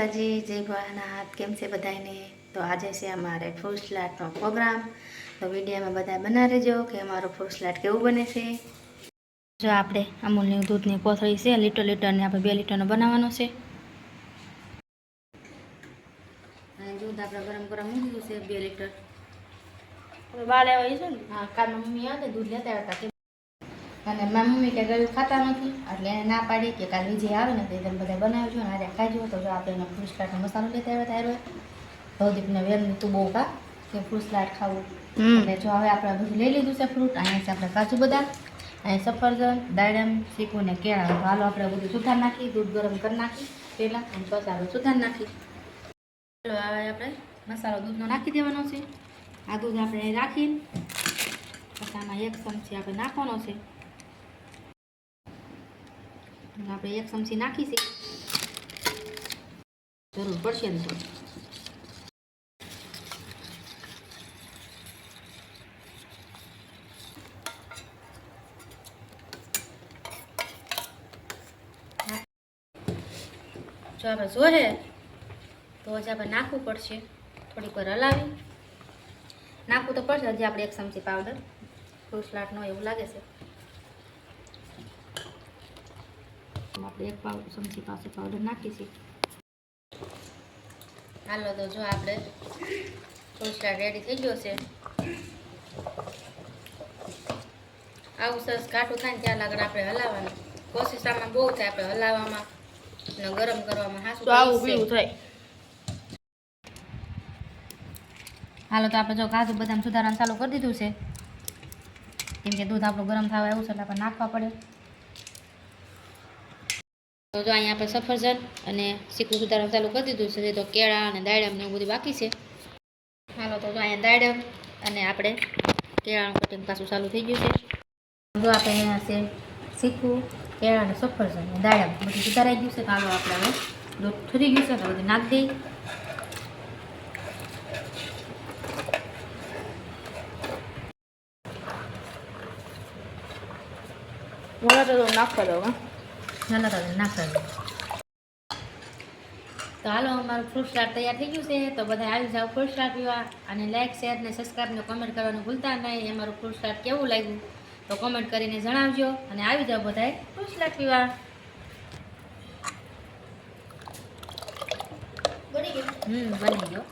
માતાજી જય ભોળાનાથ કેમ છે બધાને તો આજે છે અમારે ફ્રૂટ સલાડનો પ્રોગ્રામ તો વિડીયોમાં બધા બનાવી રહેજો કે અમારો ફ્રૂટ સલાડ કેવું બને છે. જો આપણે અમૂલની દૂધની કોથળી છે લીટર લીટરને આપણે બે લીટરનો બનાવવાનો છે. દૂધ આપણે ગરમ ગરમ મૂકી છે બે લીટર બાળે આવી છે ને? હા કાલમાં મમ્મી આવે દૂધ લેતા આવ્યા હતા અને મારા મમ્મી કે ગળ્યું ખાતા નથી એટલે એને ના પાડી કે કાલે વિજય આવે ને તે તમે બધા બનાવજો ને આજે ખાજો તો જો આપણે એનો ફ્રૂટ મસાલો લેતા આવ્યા હતા ભવદીપને વેરનું તું બહુ કા કે ફ્રૂટ ખાવું. એટલે જો હવે આપણે બધું લઈ લીધું છે ફ્રૂટ અહીંયા આપણે કાજુ બદામ અહીંયા સફરજન દાડમ શીખું ને કેળા. હાલો આપણે બધું સુધાર નાખી દૂધ ગરમ કરી નાખી પહેલાં અને આપણે સુધાર નાખી. ચાલો હવે આપણે મસાલો દૂધનો નાખી દેવાનો છે. આ દૂધ આપણે રાખીને પછી આમાં એક ચમચી આપણે નાખવાનો છે. આપણે એક ચમચી નાખીશું જરૂર પડશે ને તો. જો આપણે જોહે તો હજી આપણે નાખવું પડશે. થોડીક વાર હલાવી. નાખવું તો પડશે, હજી આપણે એક ચમચી પાવડર ફ્રૂટ સલાડનો એવું લાગે છે. આપણે એક પાવ ચમચી પાસે પાવડર નાખીશું હાલો તો જો આપણે સલાડ રેડી થઈ ગયો છે? આવું સરસ કાઠું થાય ને ત્યાં આગળ આપણે હલાવવાનું. કોશિશ આમાં બહુ થાય આપણે હલાવવામાં. અને ગરમ કરવામાં હાસું આવું પીવું થાય. હાલો તો આપણે જો કાજુ બદામ સુધારવાનું ચાલુ કરી દીધું છે. કેમ કે દૂધ આપણું ગરમ થવા એવું છે એટલે આપણે નાખવા પડે. તો જો અહીંયા આપણે સફરજન અને સીકું સુધારવા ચાલુ કરી દીધું છે તો કેળા અને દાડમ ને એવું બધું બાકી છે. હાલો તો જો અહીંયા દાડમ અને આપણે કેળાનું કટિંગ પાછું ચાલુ થઈ ગયું છે. જો આપણે અહીંયા છે સીકું કેળા અને સફરજન અને દાડમ બધું સુધારાઈ ગયું છે. તો હાલો આપણે હવે દૂધ ઠરી ગયું છે, તો બધું નાખી દઈએ. મને તો નાખવા દો, હા. ચાલો તો નાખી તો હાલો અમારું ફ્રૂટ સ્ટાર્ટ તૈયાર થઈ ગયું છે. તો બધા આવી જાઓ ફ્રૂટ સ્ટાર્ટ પીવા અને લાઇક શેર ને સબસ્ક્રાઈબ ને કોમેન્ટ કરવાનું ભૂલતા નહીં. અમારું ફ્રૂટ સ્ટાર્ટ કેવું લાગ્યું તો કોમેન્ટ કરીને જણાવજો. અને આવી જાઓ બધાએ ફ્રૂટ સ્ટાર્ટ પીવા બની ગયો. હમ બની ગયો.